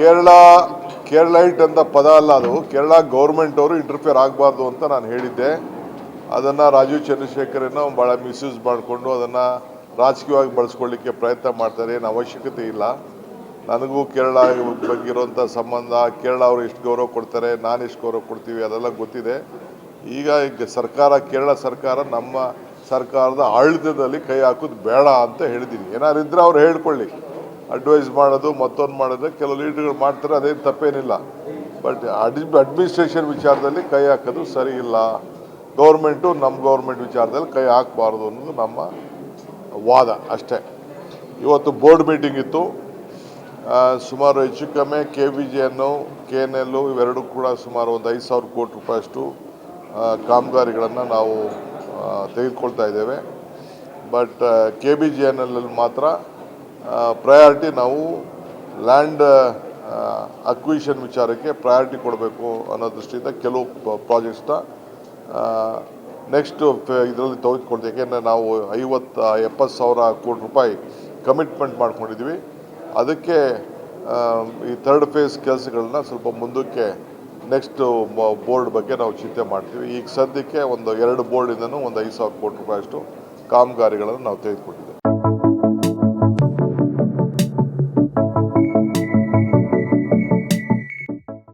ಕೇರಳ ಕೇರಳೈಟ್ ಅಂತ ಪದ ಅಲ್ಲ ಅದು. ಕೇರಳ ಗೌರ್ಮೆಂಟ್ ಅವರು ಇಂಟರ್ಫಿಯರ್ ಆಗಬಾರ್ದು ಅಂತ ನಾನು ಹೇಳಿದ್ದೆ. ಅದನ್ನು ರಾಜೀವ್ ಚಂದ್ರಶೇಖರನ್ನು ಭಾಳ ಮಿಸ್ಯೂಸ್ ಮಾಡಿಕೊಂಡು ಅದನ್ನು ರಾಜಕೀಯವಾಗಿ ಬಳಸ್ಕೊಳ್ಳಿಕ್ಕೆ ಪ್ರಯತ್ನ ಮಾಡ್ತಾರೆ. ಏನು ಅವಶ್ಯಕತೆ ಇಲ್ಲ. ನನಗೂ ಕೇರಳ ಬಗ್ಗೆ ಸಂಬಂಧ, ಕೇರಳ ಅವರು ಎಷ್ಟು ಗೌರವ ಕೊಡ್ತಾರೆ, ನಾನು ಎಷ್ಟು ಗೌರವ ಕೊಡ್ತೀವಿ ಅದೆಲ್ಲ ಗೊತ್ತಿದೆ. ಈಗ ಸರ್ಕಾರ, ಕೇರಳ ಸರ್ಕಾರ ನಮ್ಮ ಸರ್ಕಾರದ ಆಡಳಿತದಲ್ಲಿ ಕೈ ಹಾಕೋದು ಬೇಡ ಅಂತ ಹೇಳಿದ್ದೀನಿ ಏನಾದ್ರು ಇದ್ರೆ ಅವ್ರು ಹೇಳ್ಕೊಳ್ಳಿ. ಅಡ್ವೈಸ್ ಮಾಡೋದು ಮತ್ತೊಂದು ಮಾಡೋದು ಕೆಲವು ಲೀಡರ್ಗಳು ಮಾಡ್ತಾರೆ ಅದೇನು ತಪ್ಪೇನಿಲ್ಲ. ಬಟ್ ಅಡ್ಮಿ ಅಡ್ಮಿನಿಸ್ಟ್ರೇಷನ್ ವಿಚಾರದಲ್ಲಿ ಕೈ ಹಾಕೋದು ಸರಿ ಇಲ್ಲ. ಗೌರ್ಮೆಂಟು ನಮ್ಮ ಗೌರ್ಮೆಂಟ್ ವಿಚಾರದಲ್ಲಿ ಕೈ ಹಾಕಬಾರ್ದು ಅನ್ನೋದು ನಮ್ಮ ವಾದ ಅಷ್ಟೇ. ಇವತ್ತು ಬೋರ್ಡ್ ಮೀಟಿಂಗ್ ಇತ್ತು. ಸುಮಾರು ಹೆಚ್ಚು ಕಮ್ಮಿ ಕೆ ವಿ ಜಿ ಎನ್ನು ಕೆ ಎನ್ ಎಲ್ಲು ಇವೆರಡೂ ಕೂಡ ಸುಮಾರು ಒಂದು ಐದು ಸಾವಿರ ಕೋಟಿ ರೂಪಾಯಿಯಷ್ಟು ಆ, ಕಾಮಗಾರಿಗಳನ್ನು ನಾವು ತೆಗೆದುಕೊಳ್ತಾ ಇದ್ದೇವೆ. But K B J N L ಮಾತ್ರ ಪ್ರಯಾರಿಟಿ ನಾವು ಲ್ಯಾಂಡ್ ಅಕ್ವಿಷನ್ ವಿಚಾರಕ್ಕೆ ಪ್ರಯಾರಿಟಿ ಕೊಡಬೇಕು ಅನ್ನೋ ದೃಷ್ಟಿಯಿಂದ ಕೆಲವು ಪ್ರಾಜೆಕ್ಟ್ಸ್ನ ನೆಕ್ಸ್ಟ್ ಇದರಲ್ಲಿ ತೆಗೆದುಕೊಳ್ತೀವಿ. ಯಾಕೆಂದರೆ ನಾವು ಐವತ್ತು, ಎಪ್ಪತ್ತು ಸಾವಿರ ಕೋಟಿ ರೂಪಾಯಿ ಕಮಿಟ್ಮೆಂಟ್ ಮಾಡ್ಕೊಂಡಿದ್ದೀವಿ. ಅದಕ್ಕೆ ಈ ಥರ್ಡ್ ಫೇಸ್ ಕೆಲಸಗಳನ್ನ ಸ್ವಲ್ಪ ಮುಂದಕ್ಕೆ ನೆಕ್ಸ್ಟ್ ಬೋರ್ಡ್ ಬಗ್ಗೆ ನಾವು ಚಿಂತೆ ಮಾಡ್ತೀವಿ. ಈಗ ಸದ್ಯಕ್ಕೆ ಒಂದು ಎರಡು ಬೋರ್ಡಿಂದನೂ ಒಂದು ಐದು ಸಾವಿರ ಕೋಟಿ ರೂಪಾಯಿಯಷ್ಟು ಕಾಮಗಾರಿಗಳನ್ನು ನಾವು ತೆಗೆದುಕೊಟ್ಟಿದ್ದೇವೆ.